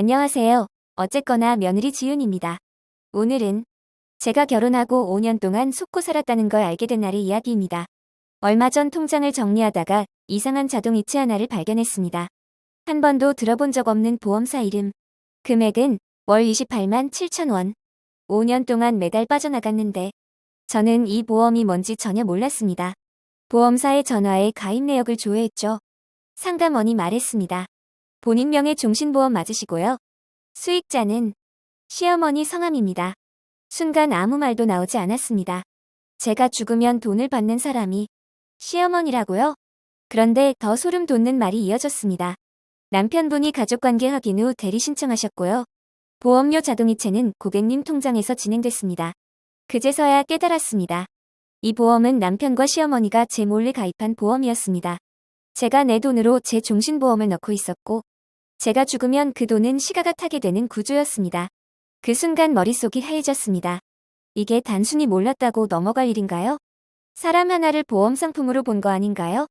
안녕하세요. 어쨌거나 며느리 지윤입니다. 오늘은 제가 결혼하고 5년 동안 속고 살았다는 걸 알게 된 날의 이야기입니다. 얼마 전 통장을 정리하다가 이상한 자동이체 하나를 발견했습니다. 한 번도 들어본 적 없는 보험사 이름. 금액은 월 28만 7천 원. 5년 동안 매달 빠져나갔는데 저는 이 보험이 뭔지 전혀 몰랐습니다. 보험사의 전화에 가입 내역을 조회했죠. 상담원이 말했습니다. 본인 명의 종신보험 맞으시고요. 수익자는 시어머니 성함입니다. 순간 아무 말도 나오지 않았습니다. 제가 죽으면 돈을 받는 사람이 시어머니라고요? 그런데 더 소름 돋는 말이 이어졌습니다. 남편분이 가족관계 확인 후 대리 신청하셨고요. 보험료 자동이체는 고객님 통장에서 진행됐습니다. 그제서야 깨달았습니다. 이 보험은 남편과 시어머니가 제 몰래 가입한 보험이었습니다. 제가 내 돈으로 제 종신보험을 넣고 있었고, 제가 죽으면 그 돈은 시가가 타게 되는 구조였습니다. 그 순간 머릿속이 하얘졌습니다. 이게 단순히 몰랐다고 넘어갈 일인가요? 사람 하나를 보험 상품으로 본 거 아닌가요?